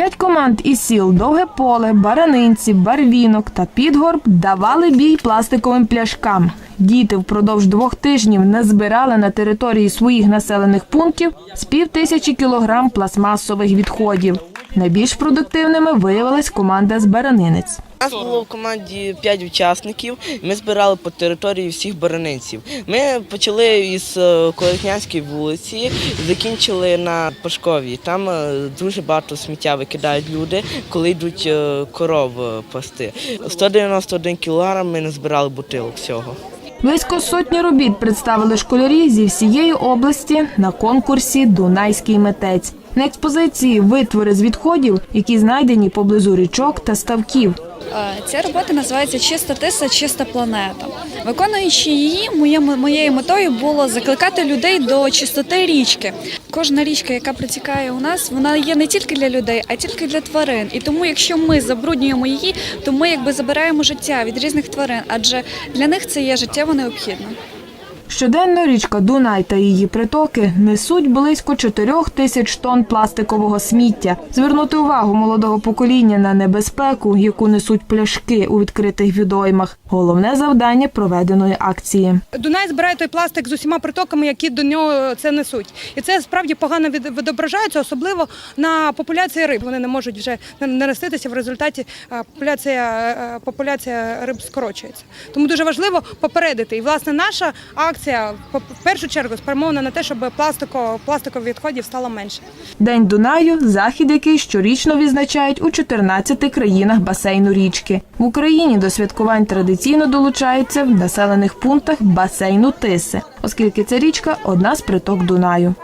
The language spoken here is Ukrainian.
П'ять команд із сіл Довге поле, Баранинці, Барвінок та Підгорб давали бій пластиковим пляшкам. Діти впродовж двох тижнів назбирали на території своїх населених пунктів з пів тисячі кілограм пластмасових відходів. Найбільш продуктивними виявилась команда з Баранинець. У нас було в команді 5 учасників. Ми збирали по території всіх баранинців. Ми почали із е, Колеснянської вулиці, закінчили на Пашковій. Там е, дуже багато сміття викидають люди, коли йдуть е, коров пасти. 191 кілограм ми назбирали бутилок всього. Близько сотні робіт представили школярі зі всієї області на конкурсі Дунайський митець. На експозиції витвори з відходів, які знайдені поблизу річок та ставків. Е, Ця робота називається Чиста тиса, чиста планета. Виконуючи її, моєю метою було закликати людей до чистоти річки. Кожна річка, яка протікає у нас, вона є не тільки для людей, а тільки для тварин. І тому, якщо ми забруднюємо її, то ми якби забираємо життя від різних тварин, адже для них це є життєво необхідно. Щоденно річка Дунай та її притоки несуть близько 4 тисяч тонн пластикового сміття. Звернути увагу молодого покоління на небезпеку, яку несуть пляшки у відкритих відоймах. Головне завдання проведеної акції. Дунай збирає той пластик з усіма притоками, які до нього це несуть. І це справді погано від- відображається, особливо на популяції риб. Вони не можуть вже нароститися. В результаті популяція, популяція риб скорочується. Тому дуже важливо попередити. І власне наша акція по- в першу чергу спрямована на те, щоб пластико, пластикових відходів стало менше. День Дунаю захід, який щорічно відзначають у 14 країнах басейну річки. В Україні до святкувань традиційно долучаються в населених пунктах басейну Тиси, оскільки ця річка одна з приток Дунаю.